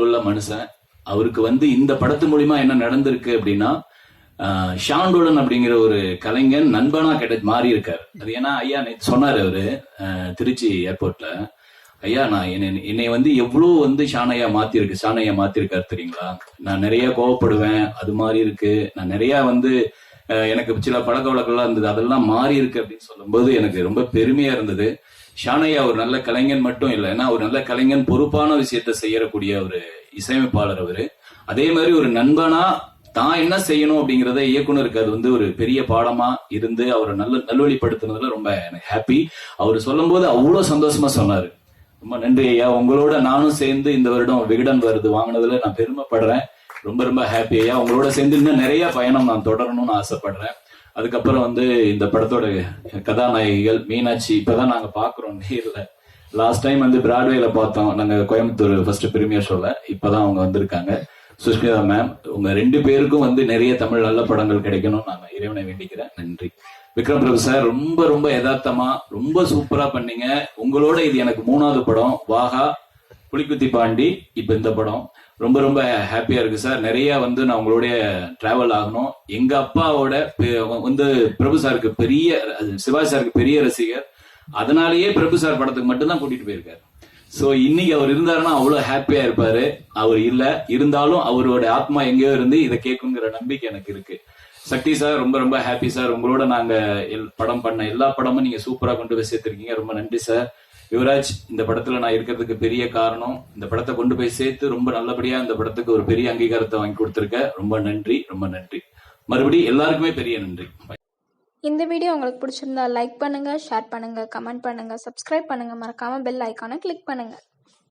உள்ள மனுஷன். அவருக்கு வந்து இந்த படத்து மூலியமா என்ன நடந்திருக்கு அப்படின்னா ஷாண்டோலன் அப்படிங்கிற ஒரு கலைஞன் நண்பனா கிடை மாறி இருக்காரு. அது ஏன்னா ஐயா நேற்று சொன்னாரு அவரு ஆஹ், திருச்சி ஏர்போர்ட்ல ஐயா நான் என்னை என்னை வந்து எவ்வளோ வந்து ஷானையா மாத்திருக்கு ஷானையா மாத்திருக்காரு தெரியுங்களா? நான் நிறைய கோவப்படுவேன் அது மாதிரி இருக்கு. நான் நிறைய வந்து எனக்கு சில பழக்க வழக்கம்லாம் இருந்தது. அதெல்லாம் மாறி இருக்கு அப்படின்னு சொல்லும்போது எனக்கு ரொம்ப பெருமையா இருந்தது. ஷானையா ஒரு நல்ல கலைஞன் மட்டும் இல்லை. ஏன்னா ஒரு நல்ல கலைஞன் பொறுப்பான விஷயத்த செய்யக்கூடிய ஒரு இசையமைப்பாளர் அவரு. அதே மாதிரி ஒரு நண்பனா தான் என்ன செய்யணும் அப்படிங்கிறத இயக்குனருக்கு அது வந்து ஒரு பெரிய பாடமா இருந்து அவரை நல்ல நல்வழிப்படுத்துனதுல ரொம்ப எனக்கு ஹாப்பி அவர் சொல்லும் போது அவ்வளவு சந்தோஷமா சொன்னாரு. ரொம்ப நன்றி ஐயா. உங்களோட நானும் சேர்ந்து இந்த வருடம் விகடன் வருது. வாங்கினதுல நான் பெருமைப்படுறேன். ரொம்ப ரொம்ப ஹாப்பி ஐயா உங்களோட சேர்ந்து இன்னும் நிறைய பயணம் நான் தொடரணும்னு ஆசைப்படுறேன். அதுக்கப்புறம் வந்து இந்த படத்தோட கதாநாயகிகள் மீனாட்சி இப்பதான் நாங்க பாக்குறோம் நேர்ல. லாஸ்ட் டைம் வந்து பிராட்வேல பார்த்தோம். நாங்க கோயம்புத்தூர் ஃபர்ஸ்ட் பிரீமியர் ஷோல இப்பதான் அவங்க வந்திருக்காங்க. சுஷ்மிதா மேம் உங்க ரெண்டு பேருக்கும் வந்து நிறைய தமிழ் நல்ல படங்கள் கிடைக்கணும் நான் இறைவனை வேண்டிக்கிறேன். நன்றி. விக்ரம் பிரபு சார் ரொம்ப ரொம்ப யதார்த்தமா ரொம்ப சூப்பரா பண்ணீங்க. உங்களோட இது எனக்கு மூணாவது படம். வாகா புலிக்குத்தி பாண்டி இப்ப இந்த படம். ரொம்ப ரொம்ப ஹாப்பியா இருக்கு சார் நிறைய வந்து நான் உங்களுடைய டிராவல் ஆகணும். எங்க அப்பாவோட வந்து பிரபு சாருக்கு பெரிய சிவாஜி சாருக்கு பெரிய ரசிகர். அதனாலேயே பிரபு சார் படத்துக்கு மட்டும்தான் கூட்டிட்டு போயிருக்காரு. சோ இன்னைக்கு அவர் இருந்தாருன்னா அவ்வளவு ஹாப்பியா இருப்பாரு. அவர் இல்ல. இருந்தாலும் அவரோட ஆத்மா எங்கேயோ இருந்து இதை கேட்குங்கிற நம்பிக்கை எனக்கு இருக்கு. சக்தி சார் ரொம்ப ரொம்ப ஹாப்பி சார் உங்களோட நாங்க எல்- படம் பண்ண எல்லா படமும் நீங்க சூப்பரா கொண்டு போய் சேர்த்திருக்கீங்க. ரொம்ப நன்றி சார் யுவராஜ் இந்த படத்துல நான் இருக்கிறதுக்கு பெரிய காரணம் இந்த படத்தை கொண்டு போய் சேர்த்து ரொம்ப நல்லபடியா இந்த படத்துக்கு ஒரு பெரிய அங்கீகாரத்தை வாங்கி கொடுத்துருக்க. ரொம்ப நன்றி ரொம்ப நன்றி. மறுபடியும் எல்லாருக்குமே பெரிய நன்றி. இந்த வீடியோ உங்களுக்கு பிடிச்சிருந்தா லைக் பண்ணுங்க ஷேர் பண்ணுங்க கமெண்ட் பண்ணுங்க சப்ஸ்கிரைப் பண்ணுங்க. மறக்காம பெல் ஐக்கானை கிளிக் பண்ணுங்க.